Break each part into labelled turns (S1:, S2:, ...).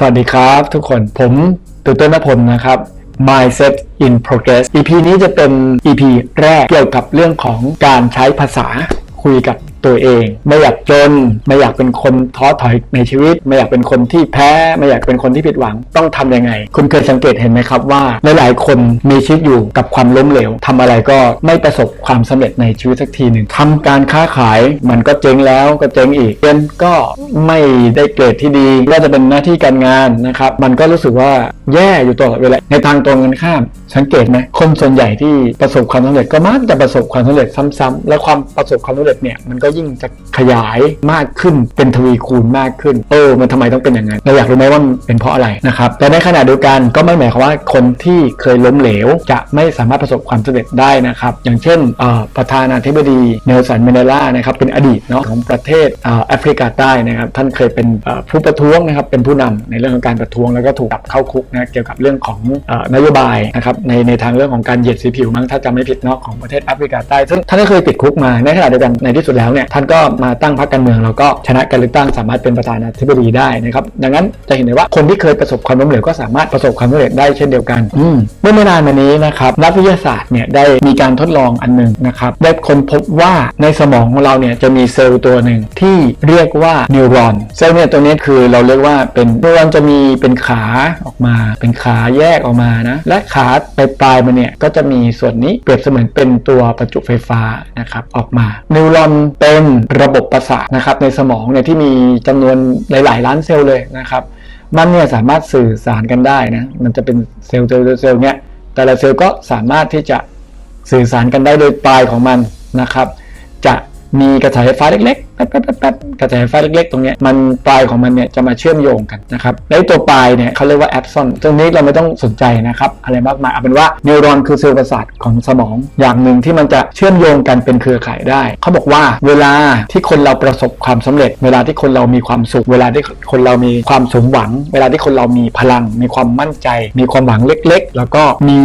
S1: สวัสดีครับทุกคนผมตื่นเต้นนพลนะครับ Mindset in Progress EP นี้จะเป็น EP แรกเกี่ยวกับเรื่องของการใช้ภาษาคุยกับ ตัวเอง ไม่อยากจน ไม่อยากเป็นคนท้อถอยในชีวิต ไม่อยากเป็นคนที่แพ้ ไม่อยากเป็นคนที่ผิดหวังต้องทำยังไง คุณเคยสังเกตเห็นไหมครับว่าหลายๆคนมีชีวิตอยู่กับความล้มเหลวทำอะไรก็ไม่ประสบความสำเร็จในชีวิตสักทีหนึ่งทำการค้าขายมันก็เจ๊งแล้วก็เจ๊งอีกเรียนก็ไม่ได้เกรดที่ดีว่าจะเป็นหน้าที่การงานนะครับมันก็รู้สึกว่าแย่อยู่ตลอดเวลาในทางตรงกันข้ามสังเกตไหมคนส่วนใหญ่ที่ประสบความสำเร็จก็มักจะประสบความสำเร็จซ้ำๆและความประสบความสำเร็จเนี่ยมันก็ยิ่งจะขยายมากขึ้นเป็นทวีคูณมากขึ้นเออมันทำไมต้องเป็นอย่างนั้นเราอยากรู้ไหมว่าเป็นเพราะอะไรนะครับแต่ในขณะเดียวกันก็ไม่หมายความว่าคนที่เคยล้มเหลว จะไม่สามารถประสบความสำเร็จได้นะครับ อย่างเช่นออประธานาธิบดีเนลสันเมนเดลานะครับเป็นอดีตเนาะของประเทศแอฟริกาใต้นะครับท่านเคยเป็นผู้ประท้วงนะครับเป็นผู้นำในเรื่องของการประท้วงแล้วก็ถูกจับเข้าคุกนะเกี่ยวกับเรื่องของออนโยบายนะครับในในทางเรื่องของการเหยียดสีผิวมั้งถ้าจำไม่ผิดเนาะของประเทศแอฟริกาใต้ซึ่งท่านก็เคยติดคุกมาในขณะเดียวกันในที่สุดแล้วเนี่ยท่านก็มาตั้งพรรคการเมืองแล้วก็ชนะการเลือกตั้งสามารถเป็นประธานาธิบดีได้นะครับดังนั้นจะเห็นได้ว่าคนที่เคยประสบความล้มเหลวก็สามารถประสบความสำเร็จได้เช่นเดียวกันเมื่อไม่นานมานี้นะครับนักวิทยาศาสตร์เนี่ยได้มีการทดลองอันหนึ่งนะครับได้ค้นพบว่าในสมองของเราเนี่ยจะมีเซลล์ตัวหนึ่งที่เรียกว่านิวรอนเซลล์เนี่ยตัวนี้คือเราเรียกว่าเป็นนิวรอนจะมีเป็นขาออกมา เป็นขาแยกออกมานะและขา ปลายปลายมันเนี่ยก็จะมีส่วนนี้เปรียบเสมือนเป็นตัวประจุไฟฟ้านะครับออกมา นิวรอนเป็นระบบประสาทนะครับในสมองเนี่ยที่มีจำนวนหลาย ๆ ล้านเซลล์เลยนะครับมันเนี่ยสามารถสื่อสารกันได้นะมันจะเป็นเซลล์เซลล์เซลล์เนี่ยแต่ละเซลล์ก็สามารถที่จะสื่อสารกันได้โดยปลายของมันนะครับ จะมีกระแสไฟฟ้าเล็ก แป๊บแป๊บแป๊บแป๊บกระแสไฟฟ้าเล็กๆ ตรงเนี้ยมันปลายของมันเนี่ยจะมาเชื่อมโยงกันนะครับและไอ้ตัวปลายเนี่ยเขาเรียกว่าแอปซอนตรงนี้เราไม่ต้องสนใจนะครับอะไรมากมายเอาเป็นว่านิวรอนคือเซลล์ประสาทของสมอง อย่างหนึ่งที่มันจะเชื่อมโยงกันเป็นเครือข่ายได้ เขาบอกว่าเวลาที่คนเราประสบความสำเร็จ เวลาที่คนเรามีความสุข เวลาที่คนเรามีความสมหวัง เวลาที่คนเรามีพลัง มีความมั่นใจ มีความหวังเล็กๆ แล้วก็มี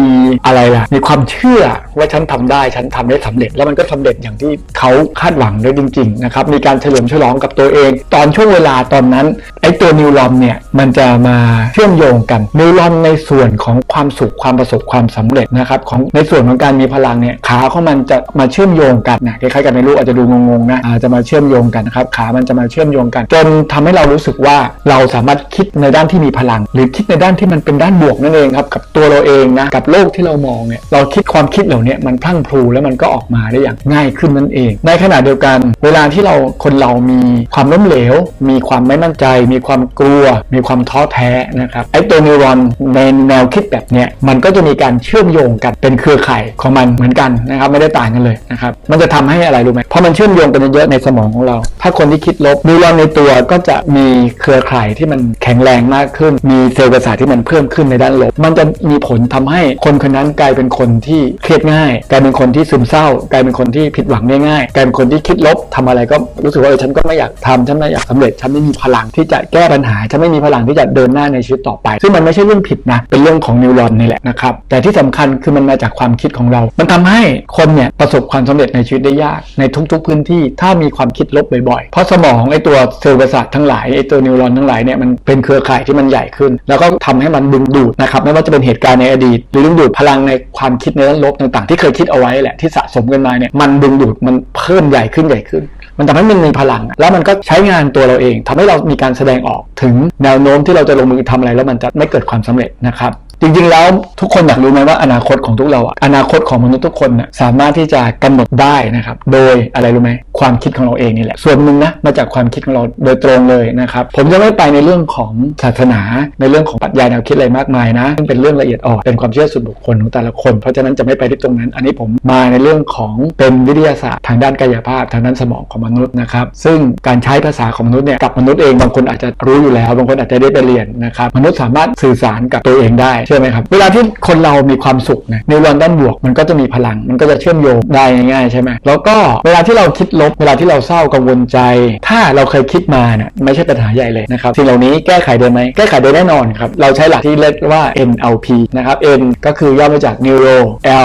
S1: อะไรล่ะมีความเชื่อว่าฉันทำได้ฉันทำได้สำเร็จ แล้วมันก็สำเร็จอย่างที่เขาคาดหวังได้จริงๆนะครับมีการเฉลิมฉลองกับตัวเอง ตอนช่วงเวลาตอนนั้นไอ้ตัวนิวรอนเนี่ยมันจะมาเชื่อมโยงกันนิวรอนในส่วนของความสุขความประสบความสำเร็จนะครับของในส่วนของการมีพลังเนี่ยขาของมันจะมาเชื่อมโยงกันนะคล้ายๆกันในรูปอาจจะดูงงๆนะอาจจะมาเชื่อมโยงกันนะครับขามันจะมาเชื่อมโยงกัน จนทำให้เรารู้สึกว่าเราสามารถคิดในด้านที่มีพลัง หรือคิดในด้านที่มันเป็นด้านบวกนั่นเองครับกับตัวเราเองนะกับโลกที่เรามองเนี่ยเราคิดความคิดเหล่านี้มันพลั่งพลูแล้วมันก็ออกมาได้อย่างง่ายขึ้นนั่นเอง ในขณะเดียวกัน เวลาที่เราคนเรามีความล้มเหลว มีความไม่มั่นใจ มีความกลัว มีความท้อแท้นะครับไอ้ตัวนิวรอนในแนวคิดแบบเนี้ยมันก็จะมีการเชื่อมโยงกันเป็นเครือข่ายของมันเหมือนกันนะครับไม่ได้ต่างกันเลยนะครับมันจะทำให้อะไรรู้ไหมเพราะมันเชื่อมโยงกันเยอะในสมองของเรา ถ้าคนที่คิดลบนิวรอนในตัวก็จะมีเครือข่ายที่มันแข็งแรงมากขึ้น มีเซลล์ประสาทที่มันเพิ่มขึ้นในด้านลบ มันจะมีผลทำให้คนคนนั้นกลายเป็นคนที่เครียดง่าย กลายเป็นคนที่ซึมเศร้า กลายเป็นคนที่ผิดหวังง่ายๆกลายเป็นคนที่คิดลบทำอะไรก็รู้สึกว่าเออฉันก็ไม่อยากทำฉันไม่อยากสำเร็จฉันไม่มีพลังที่จะแก้ปัญหาฉันไม่มีพลังที่จะเดินหน้าในชีวิตต่อไป ซึ่งมันไม่ใช่เรื่องผิดนะเป็นเรื่องของนิวรอนนี่แหละนะครับแต่ที่สำคัญคือมันมาจากความคิดของเรา มันทำให้คนเนี่ยประสบความสำเร็จในชีวิตได้ยากในทุก ๆ พื้นที่ถ้ามีความคิดลบบ่อยๆ เพราะสมองไอ้ตัวเซลล์ประสาททั้งหลายไอ้ตัวนิวรอนทั้งหลายเนี่ยมันเป็นเครือข่ายที่มันใหญ่ขึ้น แล้วก็ทำให้มันดึงดูดนะครับไม่ว่าจะเป็นเหตุการณ์ในอดีต หรือดึงดูดพลังในความคิดในด้านลบต่างๆ ที่เคยคิดเอาไว้แหละที่สะสมกันมาเนี่ยมันดึงดูดมันเพิ่มใหญ่ขึ้นใหญ่ขึ้น มันทำให้มันมีพลัง แล้วมันก็ใช้งานตัวเราเองทำให้เรามีการแสดงออกถึงแนวโน้มที่เราจะลงมือทำอะไรแล้วมันจะไม่เกิดความสำเร็จนะครับ จริงๆแล้วทุกคนอยากรู้ไหมว่าอนาคตของทุกเราอะอนาคตของมนุษย์ทุกคนนะสามารถที่จะกำหนดได้นะครับ โดยอะไรรู้ไหมความคิดของเราเองนี่แหละ ส่วนหนึ่งนะมาจากความคิดของเราโดยตรงเลยนะครับ ผมจะไม่ไปในเรื่องของศาสนา ในเรื่องของปรัชญาแนวคิดอะไรมากมายนะซึ่งเป็นเรื่องละเอียดอ่อนเป็นความเชื่อส่วนบุคคลของแต่ละคน เพราะฉะนั้นจะไม่ไปที่ตรงนั้น อันนี้ผมมาในเรื่องของเป็นวิทยาศาสตร์ทางด้านกายภาพ ทางด้านสมองของมนุษย์นะครับ ซึ่งการใช้ภาษาของมนุษย์เนี่ยกับมนุษย์เองบางคนอาจจะรู้อยู่แล้ว บางคนอาจจะได้ไปเรียนนะครับมนุษย์สามารถสื่อสารกับตัวเองได้ช่นชื่อไหมครับ เวลาที่คนเรามีความสุขนะนิวรอนด้านบวกมันก็จะมีพลัง มันก็จะเชื่อมโยงได้ง่ายๆใช่ไหมแล้วก็เวลาที่เราคิดลบ เวลาที่เราเศร้ากังวลใจ ถ้าเราเคยคิดมาเนี่ยไม่ใช่ปัญหาใหญ่เลยนะครับสิ่งเหล่านี้แก้ไขได้ไหมแก้ไขได้แน่นอนครับเราใช้หลักที่เรียกว่า NLP นะครับ N ก็คือย่อมาจาก Neuro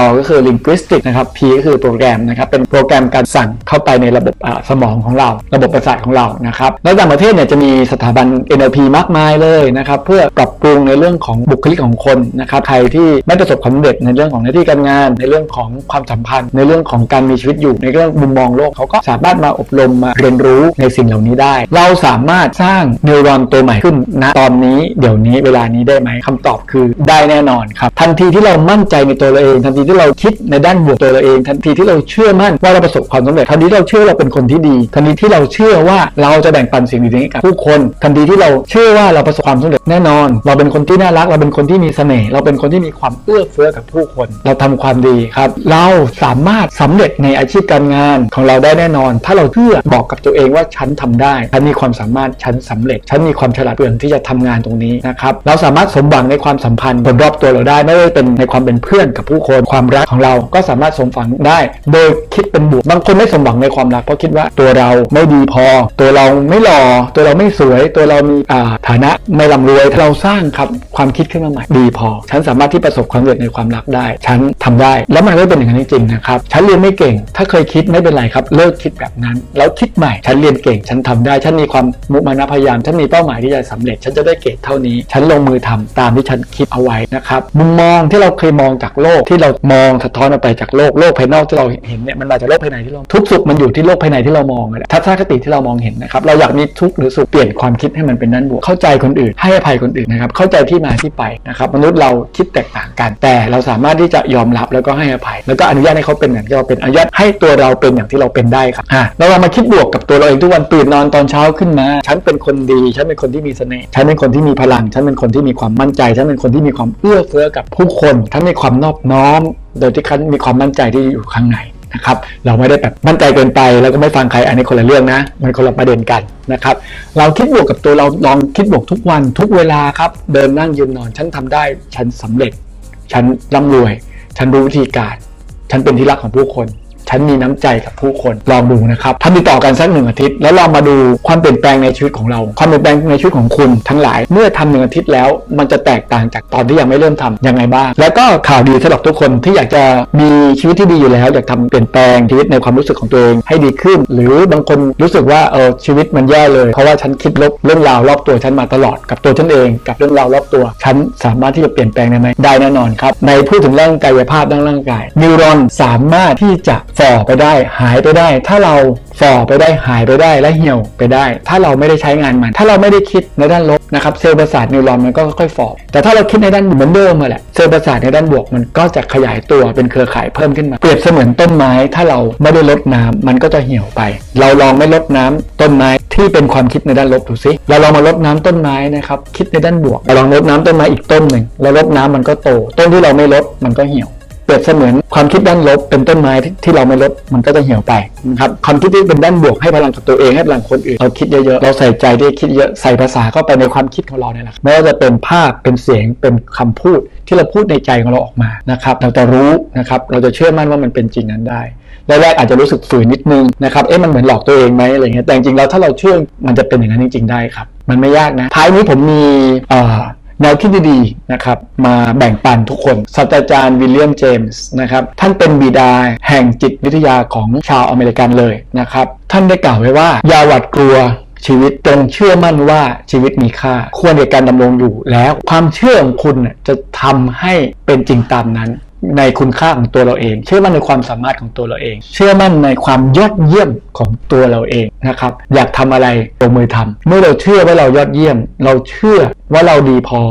S1: L ก็คือ Linguistic นะครับ P ก็คือโปรแกรมนะครับเป็นโปรแกรมการสั่งเข้าไปในระบบสมองของเรา ระบบประสาทของเรานะครับแล้วต่างประเทศเนี่ยจะมีสถาบัน NLP มากมายเลยนะครับเพื่อปรับปรุงในเรื่องของบุคลิกของคนนะครับใครที่ไม่ประสบความสำเร็จในเรื่องของหน้าที่การงาน ในเรื่องของความสัมพันธ์ ในเรื่องของการมีชีวิตอยู่ในเรื่องมุมมองโลกเขาก็สามารถมาอบรมมาเรียนรู้ในสิ่งเหล่านี้ได้ เราสามารถสร้างนิวรอนตัวใหม่ขึ้นณตอนนี้เดี๋ยวนี้เวลานี้ได้ไหมคำตอบคือได้แน่นอนครับทันทีที่เรามั่นใจในตัวเราเอง ทันทีที่เราคิดในด้านบวกตัวเราเอง ทันทีที่เราเชื่อมั่นว่าเราประสบความสำเร็จทันทีที่เราเชื่อเราเป็นคนที่ดี ทันทีที่เราเชื่อว่าเราจะแบ่งปันสิ่งดีๆให้กับผู้คน ทันทีที่เราเชื่อว่าเราประสบความสำเร็จแน่นอน เราเป็นคนที่น่ารักเราเป็นคนที่มีเสน่ห์เราเป็นคนที่มีความเอื้อเฟื้อกับผู้คน เราทำความดีครับ เราสามารถสำเร็จในอาชีพการงานของเราได้แน่นอน ถ้าเราเชื่อบอกกับตัวเองว่าฉันทำได้ฉันมีความสามารถฉันสำเร็จฉันมีความฉลาดเปลี่ยนที่จะทำงานตรงนี้นะครับเราสามารถสมหวังในความสัมพันธ์คนรอบตัวเราได้ไม่ว่าจะเป็นในความเป็นเพื่อนกับผู้คนความรักของเราก็สามารถสมหวังได้ โดยคิดเป็นบวกบางคนไม่สมหวังในความรักเพราะคิดว่าตัวเราไม่ดีพอ ตัวเราไม่หล่อตัวเราไม่สวย ตัวเรามีฐานะไม่ร่ำรวยเราสร้างครับความคิดขึ้นมาใหม่ดีพอ ฉันสามารถที่ประสบความสำเร็จในความรักได้ ฉันทำได้ แล้วมันก็เป็นอย่างนั้นจริงๆนะครับ ฉันเรียนไม่เก่ง ถ้าเคยคิดไม่เป็นไรครับ เลิกคิดแบบนั้น แล้วคิด ใหม่ ฉันเรียนเก่ง ฉันทำได้ ฉันมีความมุมานะพยายาม ฉันมีเป้าหมายที่จะสำเร็จ ฉันจะได้เกรดเท่านี้ ฉันลงมือทำตามที่ฉันคิดเอาไว้นะครับ มุมมองที่เราเคยมองจากโลกที่เรามองสะท้อนออกไปจากโลก โลกภายนอกที่เราเห็นเนี่ย มันมาจากโลกภายในที่เรา ทุกสุขมันอยู่ที่โลกภายในที่เรามองนั่นแหละทัศนคติที่เรามองเห็นนะครับ เราอยากมีทุกข์หรือสุข เปลี่ยนความคิดให้มันเป็นด้านบวก เข้าใจคนอื่น ให้อภัยคนอื่นนะครับ เข้าใจที่มาที่ไปนะครับ มนุษย์เราคิดแตกต่างกัน แต่เราสามารถที่จะยอมรับแล้วก็ให้อภัย แล้วก็อนุญาตให้เขาเป็นอย่างที่เราเป็น อนุญาตให้ตัวเราเป็นอย่างที่เราเป็นได้ครับอะเรามาคิดบวกกับตัวเราเองทุกวันตื่นนอนตอนเช้าขึ้นมา ฉันเป็นคนดี ฉันเป็นคนที่มีเสน่ห์ฉันเป็นคนที่มีพลัง ฉันเป็นคนที่มีความมั่นใจ ฉันเป็นคนที่มีความเอื้อเฟื้อกับผู้คนฉันมีความนอบน้อม โดยที่ฉันมีความมั่นใจที่อยู่ข้างในนะครับเราไม่ได้แบบมั่นใจเกินไปแล้วก็ไม่ฟังใครอันนี้คนละเรื่องนะ มันคนละประเด็นกันนะครับ เราคิดบวกกับตัวเราลองคิดบวกทุกวันทุกเวลาครับ เดินนั่งยืนนอน ฉันทำได้ ฉันสำเร็จ ฉันร่ำรวย ฉันรู้วิธีการ ฉันเป็นที่รักของผู้คน ฉันมีน้ำใจกับผู้คนลองดูนะครับทำติดต่อกันสักหนึ่งอาทิตย์ แล้วลองมาดูความเปลี่ยนแปลงในชีวิตของเรา ความเปลี่ยนแปลงในชีวิตของคุณทั้งหลาย เมื่อทำหนึ่งอาทิตย์แล้ว มันจะแตกต่างจากตอนที่ยังไม่เริ่มทำยังไงบ้าง แล้วก็ข่าวดีสำหรับทุกคนที่อยากจะมีชีวิตที่ดีอยู่แล้ว อยากทำเปลี่ยนแปลงชีวิตในความรู้สึกของตัวเองให้ดีขึ้น หรือบางคนรู้สึกว่าเออชีวิตมันแย่เลย เพราะว่าฉันคิดลบเรื่องราวรอบตัวฉันมาตลอดกับตัวฉันเองกับเรื่องราวรอบตัว ฉันสามารถที่จะเปลี่ยนแปลงได้ไหมได้แน่นอนครับในพูดถึงเรื่องกายภาพด้านร่างกายนิวรอนสามารถที่จะฝ่อไปได้ หายไปได้ ถ้าเราฝ่อไปได้หายไปได้และเหี่ยวไปได้ ถ้าเราไม่ได้ใช้งานมัน ถ้าเราไม่ได้คิดในด้านลบนะครับเซลล์ประสาทนิวรอนมันก็ค่อยฝ่อแต่ถ้าเราคิดในด้านเหมือนเดิมมาแหละเซลล์ประสาทในด้านบวกมันก็จะขยายตัวเป็นเครือข่ายเพิ่มขึ้นมา เปรียบเสมือนต้นไม้ ถ้าเราไม่ได้ลดน้ำมันก็จะเหี่ยวไป เราลองไม่ลดน้ำต้นไม้ที่เป็นความคิดในด้านลบดูสิเราลองมาลดน้ำต้นไม้นะครับคิดในด้านบวกเราลองลดน้ำต้นไม้อีกต้นหนึ่งแล้วลดน้ำมันก็โต ต้นที่เราไม่ลดมันก็เหี่ยว เปรียบเสมือนความคิดด้านลบเป็นต้นไม้ที่เราไม่ลดมันก็จะเหี่ยวไปนะครับความคิดที่เป็นด้านบวกให้พลังกับตัวเองให้พลังคนอื่นเราคิดเยอะๆเราใส่ใจที่คิดเยอะใส่ภาษาเข้าไปในความคิดของเราเนี่ยแหละไม่ว่าจะเป็นภาพเป็นเสียงเป็นคำพูดที่เราพูดในใจของเราออกมานะครับเราจะรู้นะครับเราจะเชื่อมั่นว่ามันเป็นจริงนั้นได้แรกๆอาจจะรู้สึกฝืนนิดนึงนะครับ เอ๊ะมันเหมือนหลอกตัวเองไหมอะไรเงี้ย แต่จริงๆแล้วถ้าเราเชื่อมันจะเป็นอย่างนั้นจริงๆได้ครับ มันไม่ยากนะ ท้ายนี้ผมมีเอ่อ แนวคิดดีๆนะครับมาแบ่งปันทุกคนศาสตราจารย์วิลเลียมเจมส์นะครับท่านเป็นบิดาแห่งจิตวิทยาของชาวอเมริกันเลยนะครับท่านได้กล่าวไว้ว่าอย่าหวาดกลัวชีวิตจงเชื่อมั่นว่าชีวิตมีค่า ควรในการดำรงอยู่แล้ว ความเชื่อของคุณจะทำให้เป็นจริงตามนั้น ในคุณค่าของตัวเราเอง เชื่อมั่นในความสามารถของตัวเราเอง เชื่อมั่นในความยอดเยี่ยมของตัวเราเองนะครับ อยากทำอะไรลงมือทำเมื่อเราเชื่อว่าเรายอดเยี่ยม เราเชื่อว่าเราดีพอ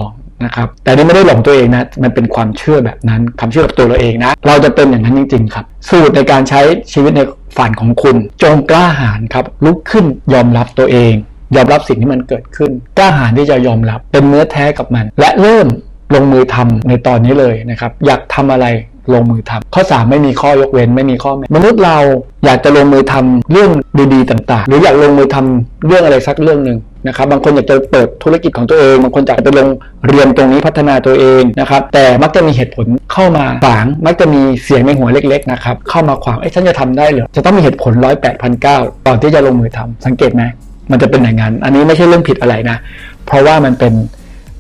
S1: นะครับแต่นี่ไม่ได้หลงตัวเองนะ มันเป็นความเชื่อแบบนั้นความเชื่อกับตัวเราเองนะ เราจะเป็นอย่างนั้นจริง ๆ ครับ สูตรในการใช้ชีวิตในฝันของคุณ จงกล้าหาญครับ ลุกขึ้นยอมรับตัวเอง ยอมรับสิ่งที่มันเกิดขึ้น กล้าหาญที่จะยอมรับ เป็นเนื้อแท้กับมัน และเริ่ม ลงมือทำในตอนนี้เลยนะครับ อยากทำอะไรลงมือทำข้อ 3 ไม่มีข้อยกเว้น ไม่มีข้อแม้มนุษย์เราอยากจะลงมือทำเรื่องดีๆต่าง ๆ หรืออยากลงมือทำเรื่องอะไรสักเรื่องหนึ่งนะครับบางคนอยากจะเปิดธุรกิจของตัวเอง บางคนอยากจะลงเรียนตรงนี้พัฒนาตัวเองนะครับ แต่มักจะมีเหตุผลเข้ามาขวาง มักจะมีเสียงในหัวเล็ก ๆ นะครับ เข้ามาขวางเอ้ฉันจะทำได้เหรอจะต้องมีเหตุผลร้อยแปดพันเก้าก่อนที่จะลงมือทำสังเกตไหมมันจะเป็นอย่างนั้น อันนี้ไม่ใช่เรื่องผิดอะไรนะ เพราะว่ามันเป็น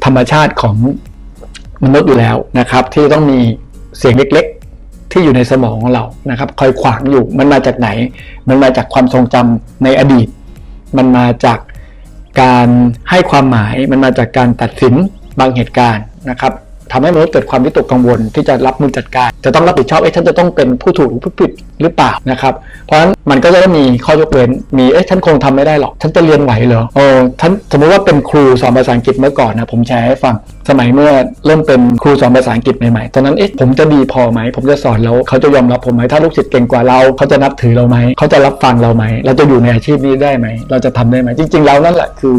S1: ธรรมชาติของ มนุษย์อยู่แล้วนะครับ ที่ต้องมีเสียงเล็กๆ ที่อยู่ในสมองของเรานะครับคอยขวางอยู่มันมาจากไหน มันมาจากความทรงจำในอดีต มันมาจากการให้ความหมายมันมาจากการตัดสินบางเหตุการณ์นะครับ ทำให้มนุษย์เกิดความวิตกกังวล ที่จะรับมือจัดการ จะต้องรับผิดชอบเอ๊ะฉันจะต้องเป็นผู้ถูกหรือผู้ผิดหรือเปล่านะครับ เพราะฉะนั้นมันก็จะมีข้อยกเว้นมีเอ๊ะฉันคงทำไม่ได้หรอก ฉันจะเรียนไหวเหรอโอ้ฉันสมมติว่าเป็นครูสอนภาษาอังกฤษเมื่อก่อนนะผมแชร์ให้ฟังสมัยเมื่อเริ่มเป็นครูสอนภาษาอังกฤษใหม่ๆ ตอนนั้นเอ๊ะผมจะดีพอไหม ผมจะสอนแล้วเขาจะยอมรับผมไหมถ้าลูกศิษย์เก่งกว่าเรา เขาจะนับถือเราไหม เขาจะรับฟังเราไหม เราจะอยู่ในอาชีพนี้ได้ไหม เราจะทำได้ไหม จริง ๆ แล้วนั่นแหละคือ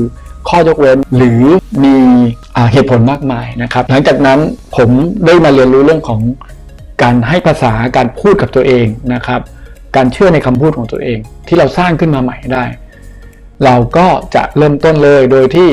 S1: ข้อยกเว้น หรือมีอเหตุผลมากมายนะครับ หลังจากนั้นผมได้มาเรียนรู้เรื่องของการให้ภาษาการพูดกับตัวเองนะครับ การเชื่อในคำพูดของตัวเอง ที่เราสร้างขึ้นมาใหม่ได้ เราก็จะเริ่มต้นเลยโดยที่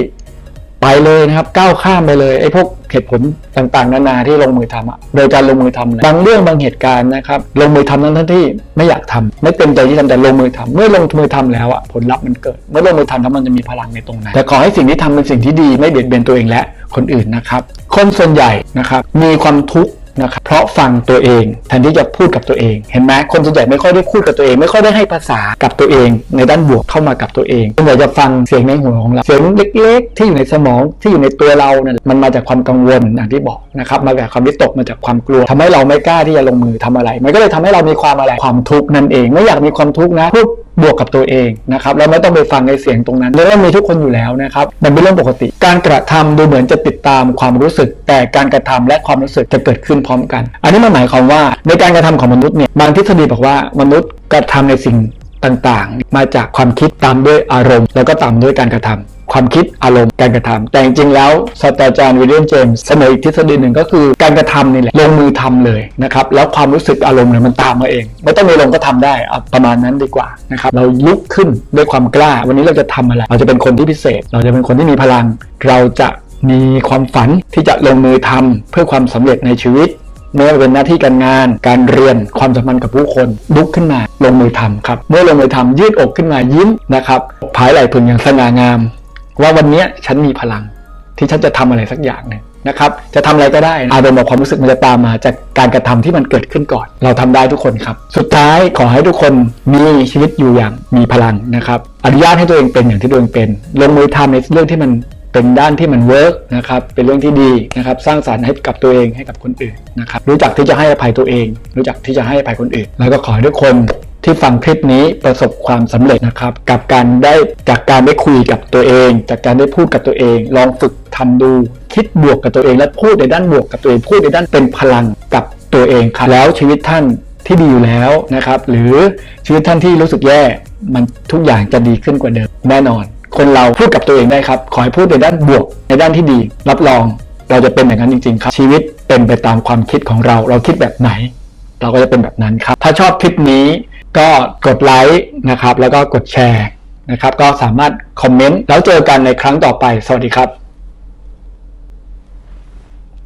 S1: ไปเลยนะครับก้าวข้ามไปเลยไอ้พวกเหตุผลต่างๆ นานาที่ลงมือทำอะโดยการลงมือทำเลยบางเรื่องบางเหตุการณ์นะครับลงมือทำนั้นทั้งที่ไม่อยากทำไม่เต็มใจที่ทำแต่ลงมือทำเมื่อลงมือทำแล้วอะผลลัพธ์มันเกิด เมื่อลงมือทำแล้วมันจะมีพลังในตรงนั้นแต่ขอให้สิ่งที่ทำเป็นสิ่งที่ดีไม่เบียดเบียนตัวเองและคนอื่นนะครับคนส่วนใหญ่นะครับมีความทุกข์ นะครับเพราะฟังตัวเองแทนที่จะพูดกับตัวเอง เห็นไหมคนส่วนใหญ่ไม่ค่อยได้พูดกับตัวเอง ไม่ค่อยได้ให้ภาษากับตัวเอง ในด้านบวกเข้ามากับตัวเองส่วนใหญ่จะฟังเสียงในหัวของเราเสียงเล็กๆ ที่อยู่ในสมองที่อยู่ในตัวเราเนี่ยมันมาจากความกังวลอย่างที่บอกนะครับมาจากความวิตกมาจากความกลัวทำให้เราไม่กล้าที่จะลงมือทำอะไร มันก็เลยทำให้เรามีความอะไรความทุกข์นั่นเอง ไม่อยากมีความทุกข์นะพูด บวกกับตัวเองนะครับเราไม่ต้องไปฟังในเสียงตรงนั้นเรื่องมีทุกคนอยู่แล้วนะครับมันเป็นเรื่องปกติ การกระทำดูเหมือนจะติดตามความรู้สึก แต่การกระทำและความรู้สึกจะเกิดขึ้นพร้อมกัน อันนี้มันหมายความว่าในการกระทำของมนุษย์เนี่ยบางทฤษฎีบอกว่ามนุษย์กระทำในสิ่งต่างๆ มาจากความคิดตามด้วยอารมณ์ แล้วก็ตามด้วยการกระทำ ความคิดอารมณ์การกระทำแต่จริงๆแล้วศาสตราจารย์วิลเลียมเจมส์เสนออีกทฤษฎีหนึ่งก็คือการกระทำนี่แหละลงมือทำเลยนะครับแล้วความรู้สึกอารมณ์เนี่ยมันตามมาเอง ไม่ต้องมีลงก็ทำได้เอาประมาณนั้นดีกว่านะครับเราลุกขึ้นด้วยความกล้า วันนี้เราจะทำอะไรเราจะเป็นคนที่พิเศษ เราจะเป็นคนที่มีพลัง เราจะมีความฝันที่จะลงมือทำเพื่อความสำเร็จในชีวิตไม่ว่าเป็นหน้าที่การงาน การเรียน ความสัมพันธ์กับผู้คน ลุกขึ้นมา ลงมือทำครับ เมื่อลงมือทำยืดอกขึ้นมายิ้มนะครับผายไหล่พึงอย่างสง่างาม ว่าวันนี้ฉันมีพลังที่ฉันจะทำอะไรสักอย่างหนึ่งนะครับ จะทำอะไรก็ได้ อารมณ์กับความรู้สึกมันจะตามมาจากการกระทำที่มันเกิดขึ้นก่อน เราทำได้ทุกคนครับ สุดท้ายขอให้ทุกคนมีชีวิตอยู่อย่างมีพลังนะครับ อนุญาตให้ตัวเองเป็นอย่างที่ตัวเองเป็น ลงมือทำในเรื่องที่มันเป็นด้านที่มันเวิร์กนะครับ เป็นเรื่องที่ดีนะครับ สร้างสรรค์ให้กับตัวเองให้กับคนอื่นนะครับ รู้จักที่จะให้อภัยตัวเอง รู้จักที่จะให้อภัยคนอื่น แล้วก็ขอให้ทุกคน ที่ฟังคลิปนี้ประสบความสำเร็จนะครับ กับการได้จากการได้คุยกับตัวเอง จากการได้พูดกับตัวเอง ลองฝึกทำดู คิดบวกกับตัวเอง และพูดในด้านบวกกับตัวเอง พูดในด้านเป็นพลังกับตัวเองครับแล้วชีวิตท่านที่ดีอยู่แล้วนะครับ หรือชีวิตท่านที่รู้สึกแย่มันทุกอย่างจะดีขึ้นกว่าเดิมแน่นอน คนเราพูดกับตัวเองได้ครับ ขอให้พูดในด้านบวกในด้านที่ดี รับรองเราจะเป็นอย่างนั้นจริง ๆ ครับ ชีวิตเป็นไปตามความคิดของเรา เราคิดแบบไหน เราก็จะเป็นแบบนั้นครับ ถ้าชอบคลิปนี้ ก็กดไลค์นะครับ แล้วก็กดแชร์นะครับ ก็สามารถคอมเมนต์แล้วเจอกันในครั้งต่อไป สวัสดีครับ